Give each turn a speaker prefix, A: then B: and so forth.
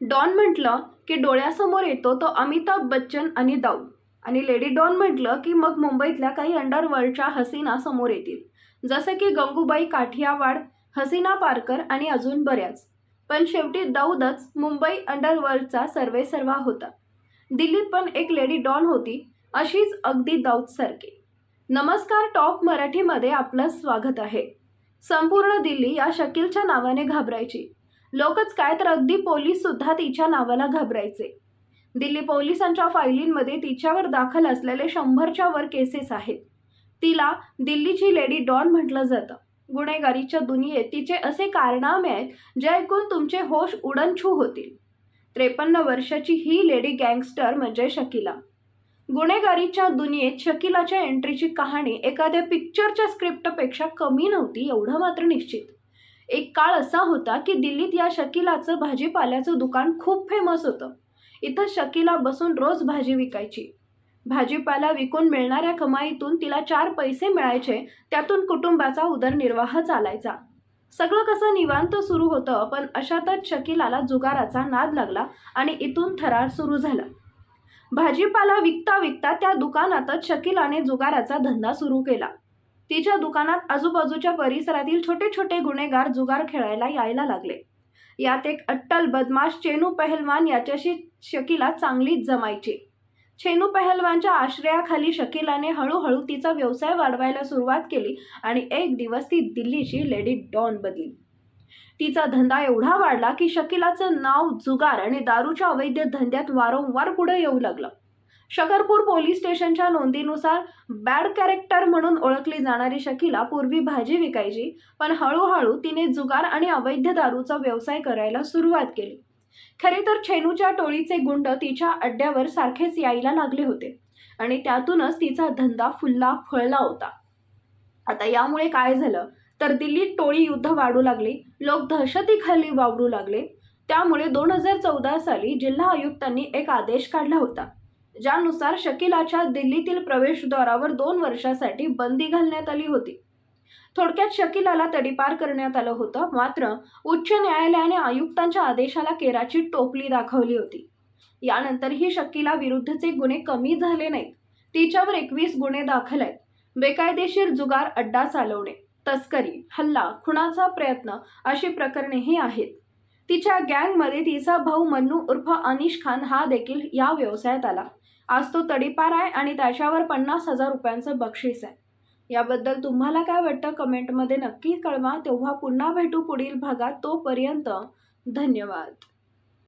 A: Don म्हटलं की डोळ्यासमोर येतो तो अमिताभ बच्चन आणि दाऊ. आणि लेडी डॉन म्हटलं की मग मुंबईतल्या काही अंडरवर्ल्डच्या हसीना समोर येतील. जसं की गंगूबाई काठियावाड हसीना पारकर आणि अजून बऱ्याच. पण शेवटी दाऊदच मुंबई अंडरवर्ल्डचा सर्वेसर्वा होता. दिल्लीत पण एक लेडी डॉन होती अशीच अगदी दाऊदसारखी. नमस्कार टॉप मराठीमध्ये आपलं स्वागत आहे. संपूर्ण दिल्ली या शकीलच्या नावाने घाबरायची. लोकच काय तर अगदी पोलीस सुद्धा तिच्या नावाला घाबरायचे. दिल्ली पोलिसांच्या फायलींमध्ये तिच्यावर दाखल असलेले शंभरच्या वर केसेस आहेत. तिला दिल्लीची लेडी डॉन म्हटलं जातं. गुन्हेगारीच्या दुनियेत तिचे असे कारनामे आहेत जे ऐकून तुमचे होश उडनछू होतील. त्रेपन्न वर्षाची ही लेडी गँगस्टर म्हणजे शकिला. गुन्हेगारीच्या दुनियेत शकिलाच्या एंट्रीची कहाणी एखाद्या पिक्चरच्या स्क्रिप्टपेक्षा कमी नव्हती एवढं मात्र निश्चित. एक काळ असा होता की दिल्लीत या शकिलाचं भाजीपाल्याचं दुकान खूप फेमस होतं. इथं शकिला बसून रोज भाजी विकायची. भाजीपाला विकून मिळणाऱ्या कमाईतून तिला चार पैसे मिळायचे त्यातून कुटुंबाचा उदरनिर्वाह चालायचा. सगळं कसं निवांत सुरू होतं पण अशातच शकिलाला जुगाराचा नाद लागला आणि इथून थरार सुरू झाला. भाजीपाला विकता विकता त्या दुकानातच शकिलाने जुगाराचा धंदा सुरू केला. तिच्या दुकानात आजूबाजूच्या परिसरातील छोटे छोटे गुन्हेगार जुगार खेळायला यायला लागले. यात एक अट्टल बदमाश चेनू पहलवान याच्याशी शकीला चांगलीच जमायची. चेनू पहलवानच्या आश्रयाखाली शकीलाने हळूहळू तिचा व्यवसाय वाढवायला सुरुवात केली आणि एक दिवस ती दिल्लीची लेडी डॉन बनली तिचा धंदा एवढा वाढला की शकीलाचं नाव जुगार आणि दारूच्या अवैध धंद्यात वारंवार पुढे येऊ लागलं. शकरपूर पोलीस स्टेशनच्या नोंदीनुसार बॅड कॅरेक्टर म्हणून ओळखली जाणारी शकीला पूर्वी भाजी विकायची पण हळूहळू तिने जुगार आणि अवैध दारूचा व्यवसाय करायला सुरुवात केली. खरे तर छेनूच्या टोळीचे गुंड तिच्या अड्ड्यावर सारखेच यायला लागले होते आणि त्यातूनच तिचा धंदा फुलला फळला होता. आता यामुळे काय झालं? तर दिल्लीत टोळी युद्ध वाढू लागली लोक दहशतीखाली वावरू लागले. त्यामुळे दोन हजार चौदा साली जिल्हा आयुक्तांनी एक आदेश काढला होता. ज्यानुसार शकीलाच्या दिल्लीतील प्रवेशद्वारावर दोन वर्षासाठी बंदी घालण्यात आली होती. थोडक्यात शकीलाला तडीपार करण्यात आलं होतं मात्र उच्च न्यायालयाने आयुक्तांच्या आदेशाला केराची टोपली दाखवली होती. यानंतरही शकीला विरुद्धचे गुन्हे कमी झाले नाहीत. तिच्यावर एकवीस गुन्हे दाखल आहेत. बेकायदेशीर जुगार अड्डा चालवणे तस्करी हल्ला खुणाचा प्रयत्न अशी प्रकरणेही आहेत. तिच्या गँगमध्ये तिचा भाऊ मन्नू उर्फ अनिश खान हा देखील या व्यवसायात आला. आज तो तडीपार आहे आणि त्याच्यावर पन्नास हजार रुपयांचं बक्षीस आहे. याबद्दल तुम्हाला काय वाटतं कमेंटमध्ये नक्की कळवा. तेव्हा पुन्हा भेटू पुढील भागात तोपर्यंत धन्यवाद.